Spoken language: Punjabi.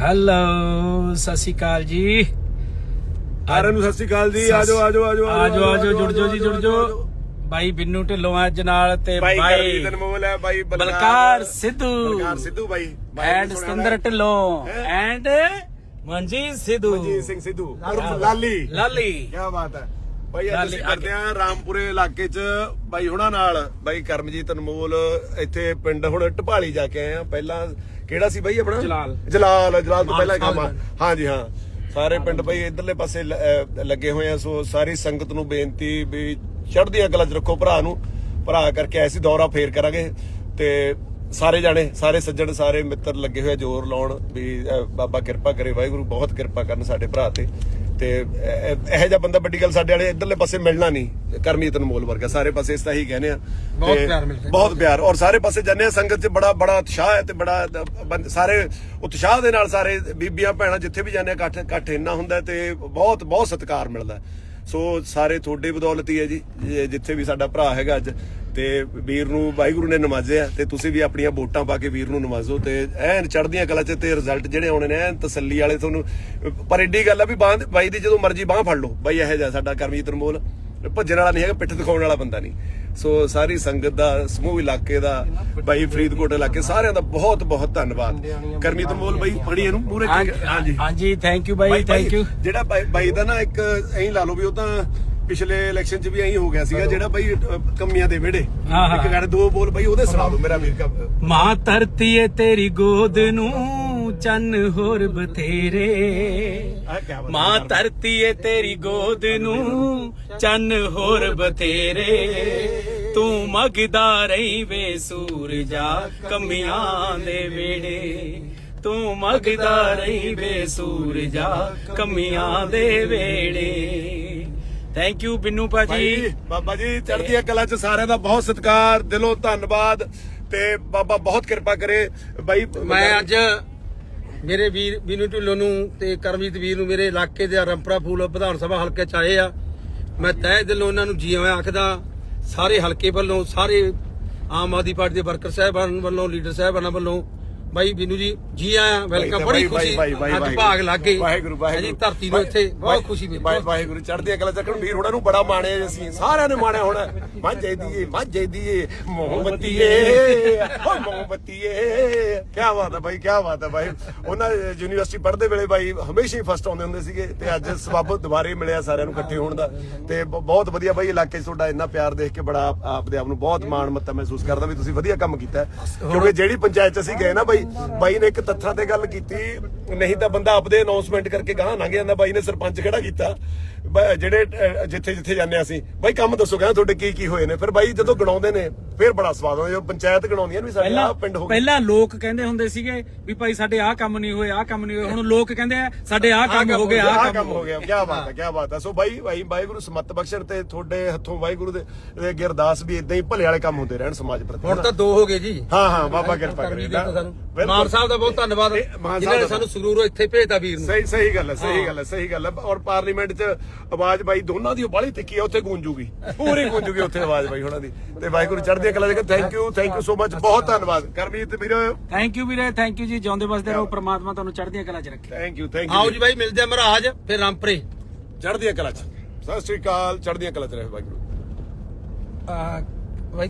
ਹੈਲੋ ਸਤਿ ਸ਼੍ਰੀ ਅਕਾਲ ਜੀ। ਸਾਰਿਆਂ ਨੂੰ ਸਤਿ ਸ਼੍ਰੀ ਅਕਾਲ ਜੀ ਆਜੋ ਆਜੋ ਆਜੋ ਆਜੋ ਆਜੋ ਜੁੜ ਜੋ ਜੀ ਜੁੜ ਜੋ ਬਾਈ ਬਿੰਨੂ ਢਿੱਲੋਂ ਅੱਜ ਨਾਲ ਤੇ ਬਾਈ ਬਾਈ ਕਰਮਜੀਤ ਅਨਮੋਲ ਹੈ ਬਾਈ ਬਲਕਾਰ। ਸਿੱਧੂ। ਬਲਕਾਰ ਸਿੱਧੂ ਬਾਈ। ਐਂਡ ਸਤਿੰਦਰ ਢਿੱਲੋਂ? ਐਂਡ ਮਨਜੀਤ ਸਿੱਧੂ। ਮਨਜੀਤ ਸਿੰਘ ਸਿੱਧੂ। ਲਾਲੀ। ਲਾਲੀ। ਕੀ ਬਾਤ ਹੈ। ਬਾਈ ਅੱਜ ਅਸੀਂ ਕਰਦੇ ਆ ਰਾਮਪੁਰੇ ਇਲਾਕੇ 'ਚ ਬਾਈ ਹੁਣਾਂ ਨਾਲ। ਬਾਈ ਕਰਮਜੀਤ ਅਨਮੋਲ ਇੱਥੇ ਪਿੰਡ ਹੁਣ ਢਪਾਲੀ ਜਾ ਕੇ ਆਏ ਆ ਪਹਿਲਾਂ ਕਿਹੜਾ ਸੀ ਬਾਈ ਆਪਣਾ? ਜਲਾਲ। ਜਲਾਲ ਜਲਾਲ ਤੋਂ ਪਹਿਲਾਂ ਕੰਮ ਹਾਂਜੀ ਹਾਂ। ਸਾਰੇ ਪਿੰਡ ਬਾਈ ਇਧਰਲੇ ਪਾਸੇ ਲੱਗੇ ਹੋਏ ਆ ਸੋ ਸਾਰੀ ਸੰਗਤ ਨੂੰ ਬੇਨਤੀ ਵੀ ਚੜ੍ਹਦੀਆਂ ਕਲਾ 'ਚ ਰੱਖੋ ਭਰਾ ਨੂੰ। ਭਰਾ ਕਰਕੇ ਐਸੀ ਦੌਰਾ ਫੇਰ ਕਰਾਂਗੇ ਤੇ ਸਾਰੇ ਜਾਣੇ ਸਾਰੇ ਸੱਜਣ ਸਾਰੇ ਮਿੱਤਰ ਲੱਗੇ ਹੋਏ ਜ਼ੋਰ ਲਾਉਣ ਵੀ ਬਾਬਾ ਕਿਰਪਾ ਕਰੇ ਵਾਹਿਗੁਰੂ ਬਹੁਤ ਕਿਰਪਾ ਕਰਨ ਸਾਡੇ ਭਰਾ ਤੇ। ਤੇ ਇਹੋ ਜਿਹਾ ਬੰਦਾ ਵੱਡੀ ਗੱਲ ਸਾਡੇ ਵਾਲੇ ਇਧਰਲੇ ਪਾਸੇ ਮਿਲਣਾ ਨਹੀਂ। ਕਰਮੀਤ ਅਨਮੋਲ ਵਰਗਾ ਸਾਰੇ ਪਾਸੇ ਇਸ ਤਾਂ ਹੀ ਕਹਿੰਦੇ ਆ। ਬਹੁਤ ਪਿਆਰ ਮਿਲਦਾ। ਬਹੁਤ ਪਿਆਰ ਔਰ ਸਾਰੇ ਪਾਸੇ ਆ ਸੰਗਤ 'ਚ ਬੜਾ ਬੜਾ ਉਤਸ਼ਾਹ ਹੈ ਤੇ ਬੜਾ ਸਾਰੇ ਉਤਸ਼ਾਹ ਦੇ ਨਾਲ ਸਾਰੇ ਬੀਬੀਆਂ ਭੈਣਾਂ ਜਿੱਥੇ ਵੀ ਜਾਂਦੇ ਆ ਇਕੱਠ ਇਕੱਠ ਇੰਨਾ ਹੁੰਦਾ ਤੇ ਬਹੁਤ ਬਹੁਤ ਸਤਿਕਾਰ ਮਿਲਦਾ ਸੋ ਸਾਰੇ ਤੁਹਾਡੇ ਬਦੌਲਤ ਹੀ ਹੈ ਜੀ ਜੇ ਜਿੱਥੇ ਵੀ ਸਾਡਾ ਭਰਾ ਹੈਗਾ ਅੱਜ ਤੇ ਵੀਰ ਨੂੰ ਵਾਹਿਗੁਰੂ ਨੇ ਨਵਾਜ਼ਿਆ ਤੇ ਤੁਸੀਂ ਵੀ ਆਪਣੀਆਂ ਵੋਟਾਂ ਪਾ ਕੇ ਵੀਰ ਨੂੰ ਨਵਾਜ਼ੋ ਤੇ ਐਨ ਚੜ੍ਹਦੀਆਂ ਕਲਾ 'ਚ ਤੇ ਰਿਜ਼ਲਟ ਜਿਹੜੇ ਆਉਣੇ ਨੇ ਐਨ ਤਸੱਲੀ ਵਾਲੇ ਤੁਹਾਨੂੰ ਪਰ ਏਡੀ ਗੱਲ ਆ ਵੀ ਬਾਂਹ ਬਾਈ ਦੀ ਜਦੋਂ ਮਰਜ਼ੀ ਬਾਹ ਫੜ ਲਓ ਬਾਈ ਇਹੋ ਜਿਹਾ ਸਾਡਾ ਕਰਮਜੀਤ ਅਨਮੋਲ ਭੱਜਣ ਵਾਲਾ ਨਹੀਂ ਹੈਗਾ ਪਿੱਠ ਦਿਖਾਉਣ ਵਾਲਾ ਬੰਦਾ ਨਹੀਂ। ਸੋ ਸਾਰੀ ਸੰਗਤ ਦਾ ਸਮੂਹ ਇਲਾਕੇ ਦਾ ਬਾਈ ਫਰੀਦਕੋਟ ਇਲਾਕੇ ਸਾਰਿਆਂ ਦਾ ਬਹੁਤ ਬਹੁਤ ਧੰਨਵਾਦ। ਕਰਮੀਤ ਅਨਮੋਲ ਬਾਈ ਪੜੀ ਇਹਨੂੰ ਪੂਰੇ ਹਾਂਜੀ ਹਾਂਜੀ। ਥੈਂਕ ਯੂ ਬਾਈ ਥੈਂਕ ਯੂ ਜਿਹੜਾ ਬਾਈ- ਦਾ ਨਾ ਇੱਕ ਐਂ ਲਾ ਲਓ ਵੀ ਉਹ ਤਾਂ ਪਿਛਲੇ ਇਲੈਕਸ਼ਨ 'ਚ ਵੀ ਐਂ ਹੋ ਗਿਆ ਸੀਗਾ ਜਿਹੜਾ ਬਾਈ ਕੰਮੀਆਂ ਦੇ ਹਾਂ। ਇੱਕ ਗੱਲ ਦੋ ਬੋਲ ਬਾਈ ਉਹਦੇ ਸੁਣਾ ਦਿਓ ਮੇਰਾ ਵੀਰ ਕਾ ਮਾਂ ਧਰਤੀ ਏ ਤੇਰੀ ਗੋਦ ਨੂੰ। ਚੰਨ ਹੋਰ ਬਥੇਰੇ। ਮਾਂ ਧਰਤੀ ਏ ਤੇਰੀ ਗੋਦ ਨੂੰ ਚੰਨ ਹੋਰ ਬਥੇਰੇ। ਤੂੰ ਮਗਦਾ ਰਹੀ ਵੇ ਸੂਰਜਾ ਕਮੀਆਂ ਦੇ ਵੇੜੇ। ਤੂੰ ਮਗਦਾ ਰਹੀ ਵੇ ਸੂਰਜਾ ਕਮੀਆਂ ਦੇ ਵੇੜੇ। ਥੈਂਕ ਯੂ ਬਿੰਨੂ ਭਾਜੀ। ਬਾਬਾ ਜੀ ਚੜ੍ਹਦੀਆਂ ਕਲਾ 'ਚ ਸਾਰਿਆਂ ਦਾ ਬਹੁਤ ਸਤਿਕਾਰ ਦਿਲੋਂ ਧੰਨਵਾਦ ਤੇ ਬਾਬਾ ਬਹੁਤ ਕਿਰਪਾ ਕਰੇ। ਬਾਈ ਮੈਂ ਅੱਜ ਮੇਰੇ ਵੀਰ ਬੀਨੂ ਢਿੱਲੋਂ ਨੂੰ ਤੇ ਕਰਮਜੀਤ ਵੀਰ ਨੂੰ ਮੇਰੇ ਇਲਾਕੇ ਦੇ ਰੰਪਰਾ ਫੂਲ ਵਿਧਾਨ ਸਭਾ ਹਲਕੇ ਚ ਆਏ ਆ। ਮੈਂ ਤਹਿ ਦਿਲੋਂ ਉਹਨਾਂ ਨੂੰ ਜੀ ਆਇਆਂ ਆਖਦਾ ਸਾਰੇ ਹਲਕੇ ਵੱਲੋਂ ਸਾਰੇ ਆਮ ਆਦਮੀ ਪਾਰਟੀ ਦੇ ਵਰਕਰ ਸਾਹਿਬਾਨ ਵੱਲੋਂ ਲੀਡਰ ਸਾਹਿਬਾਨਾਂ ਵੱਲੋਂ ਬਾਈ ਬੀਨੂ ਜੀ ਜੀ ਆਇਆਂ ਵੈਲਕਮ ਬੜੀ ਖੁਸ਼ੀ ਅੱਜ। ਭਾਗ ਲੱਗ ਗਏ। ਵਾਹਿਗੁਰੂ ਵਾਹਿਗੁਰੂ। ਜੀ ਧਰਤੀ ਨੂੰ ਇੱਥੇ ਬਹੁਤ ਖੁਸ਼ੀ ਮਿਲੀ। ਵਾਹਿ- ਵਾਹਿਗੁਰੂ ਚੜ੍ਹਦੀਆਂ ਕਲਾ ਚੱਕਣ ਵੀਰ ਉਹਨਾਂ ਨੂੰ ਬੜਾ ਮਾਣਿਆ ਅਸੀਂ ਸਾਰਿਆਂ ਨੇ ਮਾਣਿਆ ਹੁਣ। ਮਾਝੇ ਦੀਏ ਮਾਝੇ ਦੀਏ ਮੋਹਬਤੀਏ ਓ ਮੋਹਬਤੀਏ ਕੀ ਬਾਤ ਹੈ ਬਾਈ ਕੀ ਬਾਤ ਹੈ ਬਾਈ। ਉਹਨਾਂ ਯੂਨੀਵਰਸਿਟੀ ਪੜ੍ਹਦੇ ਵੇਲੇ ਬਾਈ ਹਮੇਸ਼ਾ ਹੀ ਫਸਟ ਆਉਂਦੇ ਹੁੰਦੇ ਸੀਗੇ ਤੇ ਅੱਜ ਸਬਬ ਦੁਬਾਰੇ ਮਿਲਿਆ ਸਾਰਿਆਂ ਨੂੰ ਇਕੱਠੇ ਹੋਣ ਦਾ। ਤੇ ਬਹੁਤ ਵਧੀਆ ਬਾਈ ਇਲਾਕੇ 'ਚ ਤੁਹਾਡਾ ਇੰਨਾ ਪਿਆਰ ਦੇਖ ਕੇ ਬੜਾ ਆਪ- ਆਪਦੇ ਆਪ ਨੂੰ ਬਹੁਤ ਮਾਣ ਮੱਤਾ ਮਹਿਸੂਸ ਕਰਦਾ ਵੀ ਤੁਸੀਂ ਵਧੀਆ ਕੰਮ ਕੀਤਾ। ਕਿਉਂਕਿ ਜਿਹੜੀ ਪੰਚਾਇਤ 'ਚ ਅਸੀਂ ਗਏ ਨਾ ਬਾਈ ਬਾਈ ਨੇ ਇੱਕ ਤੱਥਾਂ ਤੇ ਗੱਲ ਕੀਤੀ ਨਹੀਂ ਤਾਂ ਬੰਦਾ ਆਪਦੇ ਅਨਾਉਂਸਮੈਂਟ ਕਰਕੇ ਗਾਹ ਲੰਘ ਜਾਂਦਾ ਬਾਈ ਨੇ ਸਰਪੰਚ ਖੜਾ ਕੀਤਾ। ਜਿਹੜੇ ਜਿੱਥੇ ਜਿੱਥੇ ਜਾਂਦੇ ਅਸੀਂ ਬਾਈ ਕੰਮ ਦੱਸੋ ਕਹਿੰਦਾ ਤੁਹਾਡੇ ਕੀ ਕੀ ਹੋਏ ਨੇ? ਫਿਰ ਬਾਈ ਜਦੋਂ ਗਣਾਉਂਦੇ ਨੇ ਫਿਰ ਬੜਾ ਸਵਾਦ ਆਉਂਦਾ ਜਦੋਂ ਪੰਚਾਇਤ ਗਣਾਉਂਦੀਆਂ ਨੇ ਵੀ ਸਾਡੇ ਆਹ ਪਿੰਡ ਹੋ ਗਿਆ ਪਹਿਲਾਂ ਲੋਕ ਕਹਿੰਦੇ ਹੁੰਦੇ ਸੀਗੇ ਵੀ ਭਾਈ ਸਾਡੇ ਆਹ ਕੰਮ ਨਹੀਂ ਹੋਏ ਆਹ ਕੰਮ ਨਹੀਂ ਹੋਏ। ਹੁਣ ਲੋਕ ਕਹਿੰਦੇ ਆ ਸਾਡੇ ਆਹ ਕੰਮ ਹੋ ਗਏ ਆਹ ਕੰਮ ਹੋ ਗਿਆ ਕੀ ਬਾਤ ਹੈ ਕੀ ਬਾਤ ਹੈ। ਸੋ ਬਾਈ ਭਾਈ ਵਾਹਿਗੁਰੂ ਸਮਤ ਬਖਸ਼ਣ ਤੇ ਤੁਹਾਡੇ ਹੱਥੋਂ ਵਾਹਿਗੁਰੂ ਦੇ ਦੇ ਗਿਰਦਾਸ ਵੀ ਇਦਾਂ ਹੀ ਭਲੇ ਵਾਲੇ ਕੰਮ ਹੁੰਦੇ ਰਹਿਣ ਸਮਾਜ ਪ੍ਰਤੀ ਹੁਣ ਤਾਂ ਦੋ ਹੋ ਗਏ ਜੀ। ਹਾਂ ਹਾਂ ਬਾਬਾ ਕਿਰਪਾ ਕਰੇ। ਮਾਨ ਸਾਹਿਬ ਦਾ ਬਹੁਤ ਧੰਨਵਾਦ। ਜਿਨ੍ਹਾਂ ਨੇ ਸਾਨੂੰ ਸਰੂਰੋਂ ਇੱਥੇ ਭੇਜਤਾ ਵੀਰ ਨੂੰ। ਸਹੀ ਸਹੀ ਗੱਲ ਹੈ ਸਹੀ ਗੱਲ ਹੈ ਸਹੀ ਗੱਲ ਹੈ। ਔਰ ਪਾਰਲੀਮੈਂਟ 'ਚ ਆਵਾਜ਼ ਬਾਈ ਦੋਨਾਂ ਦੀ ਬਾਲੀ ਤਿੱਖੀ ਹੈ ਉੱਥੇ ਗੂੰਜੂਗੀ ਪੂਰੀ ਗੂੰਜੂਗੀ ਉੱਥੇ ਆਵਾਜ਼ ਬਾਈ ਉਹਨਾਂ ਦੀ। ਤੇ ਵਾਹਿਗੁਰੂ ਚੜ੍ਹਦੀ ਕਲਾ ਦੇ thank you thank you so much ਬਹੁਤ ਧੰਨਵਾਦ। ਕਰਮਜੀਤ ਵੀਰ। ਥੈਂਕ ਯੂ ਵੀਰੇ ਥੈਂਕ ਯੂ ਜੀ ਜਿਉਂਦੇ ਵਸਦੇ ਰਹੋ ਪ੍ਰਮਾਤਮਾ ਤੁਹਾਨੂੰ ਚੜ੍ਹਦੀਆਂ ਕਲਾ 'ਚ ਰੱਖੇ। ਥੈਂਕ ਯੂ ਥੈਂਕ ਆਓ ਯੂ ਜੀ। ਬਾਈ ਮਿਲਦੇ ਆ ਮਹਾਰਾਜ ਫਿਰ ਰਾਮਪਰੇ। ਚੜ੍ਹਦੀਆਂ ਕਲਾ 'ਚ। ਸਤਿ ਸ੍ਰੀ ਅਕਾਲ ਚੜ੍ਹਦੀਆਂ ਕਲਾ 'ਚ ਰਹੇ ਵਾਹਿਗੁਰੂ।